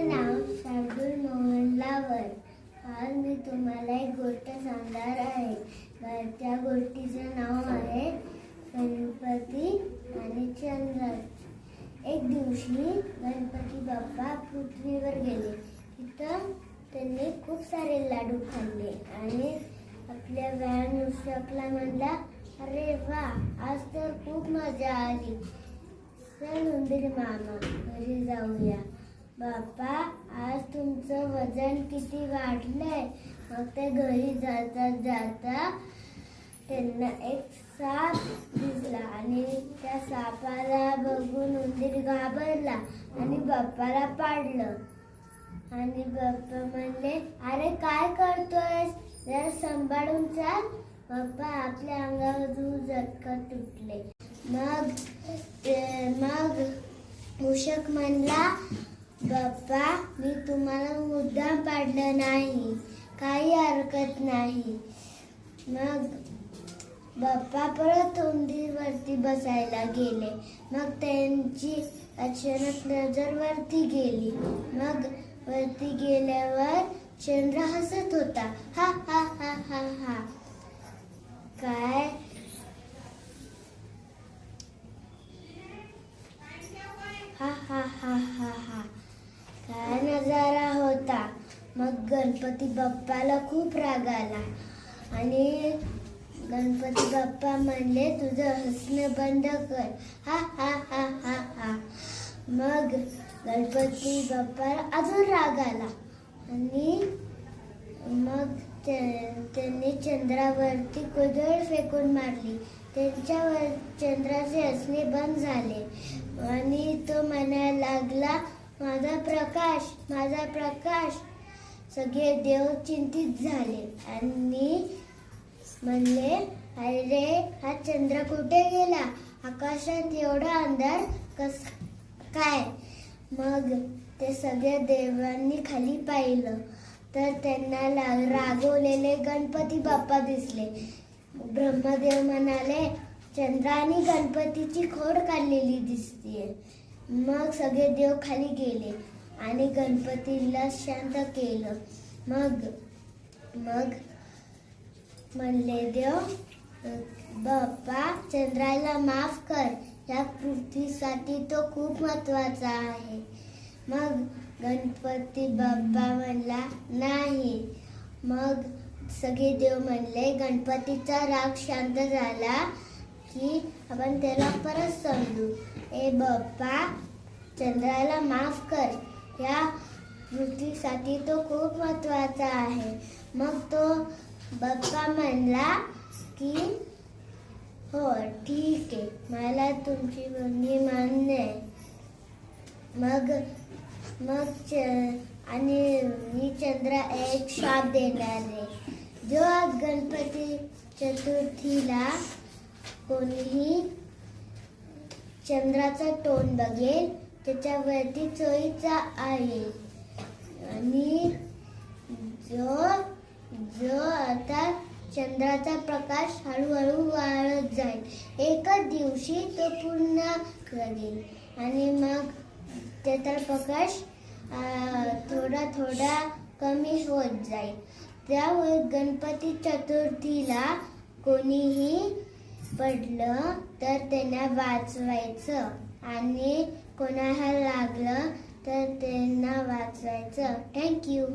माझं नाव शार्दूल मोहन लावर आज मी तुम्हाला एक गोष्ट सांगणार आहे. त्या गोष्टीचं नाव आहे गणपती आणि चंद्र. एक दिवशी गणपती बाप्पा पृथ्वीवर गेले. तिथं त्यांनी खूप सारे लाडू खाल्ले आणि आपल्या व्यायाम आपला म्हणला अरे वा आज तर खूप मजा आली. चल उंदीर मामा घरी जाऊया. बाप्पा आज तुमचं वजन किती वाढलंय? मग ते घरी जाता जाता त्यांना एक साप दिसला आणि त्या सापाला बघून उंदीर घाबरला आणि बाप्पाला पाडलं. आणि बाप्पा म्हणले अरे काय करतोय जरा सांभाळून चाल. बाप्पा आपल्या अंगावर झटका तुटले. मग मग मूषक म्हणला बाप्पा मी तुम्हाला मुद्दाम पाडलं नाही. काही हरकत नाही. मग बाप्पा परत उंदीरवरती बसायला गेले. मग त्यांची अचानक नजर वरती गेली. मग वरती गेल्यावर चंद्र हसत होता. हा हा हा हा हा. काय हा हा हा हा हा काय नजारा होता. मग गणपती बाप्पाला खूप राग आला. आणि गणपती बाप्पा म्हणले तुझं हसणं बंद कर. हा हा हा हा हा. मग गणपती बाप्पाला अजून राग आला. आणि मग त्यांनी चंद्रावरती कुदळ फेकून मारली. त्यांच्यावर चंद्राचे हसणे बंद झाले. आणि तो म्हणायला लागला माझा प्रकाश माझा प्रकाश. सगळे देव चिंतित झाले. आणि म्हणले अरे हा चंद्र कुठे गेला? आकाशात एवढा अंधार कस काय? मग ते सगळ्या देवांनी खाली पाहिलं. तर त्यांना रागवलेले गणपती बाप्पा दिसले. ब्रह्मदेव म्हणाले चंद्राने गणपतीची खोड काढलेली दिसतीये. मग सगळे देव खाली गेले आणि गणपतीला शांत केलं. मग मग म्हणले देव बाप्पा चंद्राला माफ कर. या पृथ्वीसाठी तो खूप महत्त्वाचा आहे. मग गणपती बाप्पा म्हणला नाही. मग सगळे देव म्हणले गणपतीचा राग शांत झाला. की आपण त्याला परत समजू. ए बाप्पा चंद्राला माफ कर. या पृथ्वीसाठी तो खूप महत्त्वाचा आहे. मग तो बाप्पा म्हणला की हो ठीक आहे. मला तुमची बंदी मान्य आहे. मग मग च आणि मी चंद्र एक शाप देणार आहे. जो आज गणपती चतुर्थीला कोणीही चंद्राचा तोंड बघेल त्याच्यावरती चोईचा आहे. आणि जो जो आता चंद्राचा प्रकाश हळूहळू वाढत जाईल एकच दिवशी तो पूर्ण करेल. आणि मग त्याचा प्रकाश थोडा थोडा कमी होत जाईल. त्यामुळे गणपती चतुर्थीला कोणीही पडलं तर त्यांना वाचवायचं. आणि कोणाला लागलं तर त्यांना वाचवायचं. थँक्यू